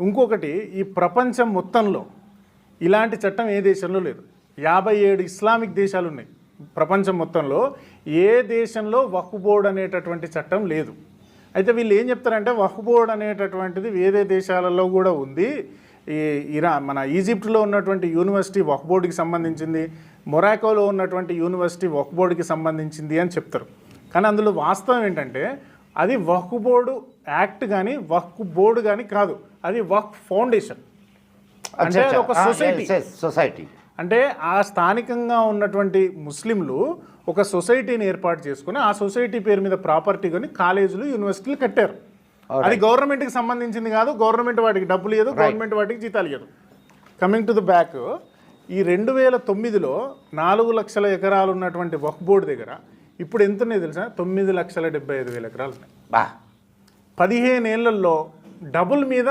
ఇంకొకటి ఈ ప్రపంచం మొత్తంలో ఇలాంటి చట్టం ఏ దేశంలో లేదు. యాభై ఏడు ఇస్లామిక్ దేశాలు ఉన్నాయి. ప్రపంచం మొత్తంలో ఏ దేశంలో వక్ఫ్ అనేటటువంటి చట్టం లేదు. అయితే వీళ్ళు ఏం చెప్తారంటే వక్ఫ్ అనేటటువంటిది వేరే దేశాలలో కూడా ఉంది. ఈ ఇరా మన ఈజిప్ట్లో ఉన్నటువంటి యూనివర్సిటీ వక్ఫ్ బోర్డుకి సంబంధించింది మొరాకోలో ఉన్నటువంటి యూనివర్సిటీ వక్ఫ్ బోర్డుకి సంబంధించింది అని చెప్తారు. కానీ అందులో వాస్తవం ఏంటంటే అది వక్ఫ్ బోర్డు యాక్ట్ కానీ వక్ఫ్ బోర్డు కానీ కాదు. అది వక్ఫ్ ఫౌండేషన్. అంటే ఒక సొసైటీ. సొసైటీ అంటే ఆ స్థానికంగా ఉన్నటువంటి ముస్లింలు ఒక సొసైటీని ఏర్పాటు చేసుకుని ఆ సొసైటీ పేరు మీద ప్రాపర్టీ కొని కాలేజీలు యూనివర్సిటీలు కట్టారు. అది గవర్నమెంట్కి సంబంధించింది కాదు గవర్నమెంట్ వాటికి డబ్బులు ఇవ్వదు గవర్నమెంట్ వాటికి జీతాలు ఇవ్వదు కమింగ్ టు ద బ్యాక్ ఈ రెండు వేల తొమ్మిదిలో నాలుగు లక్షల ఎకరాలు ఉన్నటువంటి వక్ బోర్డు దగ్గర ఇప్పుడు ఎంత ఉన్నాయి తెలుసా? తొమ్మిది లక్షల డెబ్బై ఐదు వేల ఎకరాలు ఉన్నాయి. బా. పదిహేను ఏళ్ళలో డబుల్ మీద